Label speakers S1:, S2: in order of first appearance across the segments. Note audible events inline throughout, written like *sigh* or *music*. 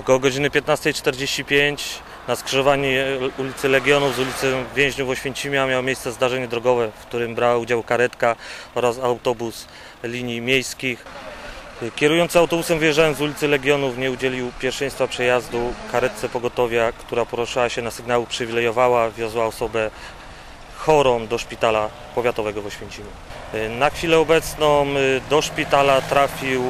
S1: Około godziny 15.45 na skrzyżowaniu ulicy Legionów z ulicy Więźniów Oświęcimia miało miejsce zdarzenie drogowe, w którym brała udział karetka oraz autobus linii miejskich. Kierujący autobusem wyjeżdżając z ulicy Legionów nie udzielił pierwszeństwa przejazdu karetce pogotowia, która poruszała się na sygnał przywilejowała, wiozła osobę chorą do szpitala powiatowego w Oświęcimiu. Na chwilę obecną do szpitala trafił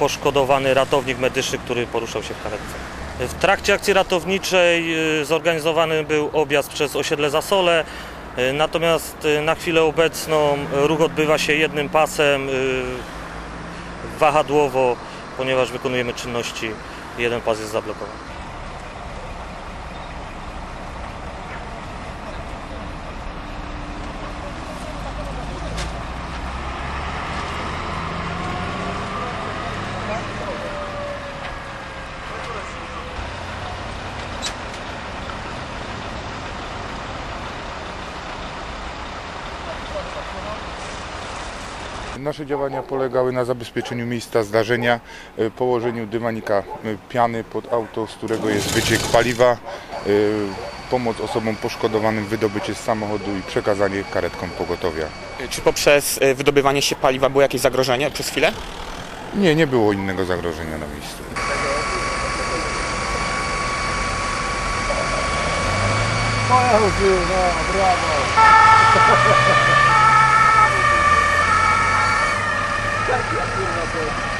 S1: poszkodowany ratownik medyczny, który poruszał się w karetce. W trakcie akcji ratowniczej y, zorganizowany był objazd przez osiedle Zasole, y, natomiast y, na chwilę obecną ruch odbywa się jednym pasem wahadłowo, ponieważ wykonujemy czynności, jeden pas jest zablokowany.
S2: Nasze działania polegały na zabezpieczeniu miejsca zdarzenia, e, położeniu dywanika e, piany pod auto, z którego jest wyciek paliwa, e, pomoc osobom poszkodowanym, wydobycie z samochodu i przekazanie karetkom pogotowia.
S3: Czy poprzez wydobywanie się paliwa było jakieś zagrożenie przez chwilę?
S2: Nie, nie było innego zagrożenia na miejscu. *laughs*
S4: real quick.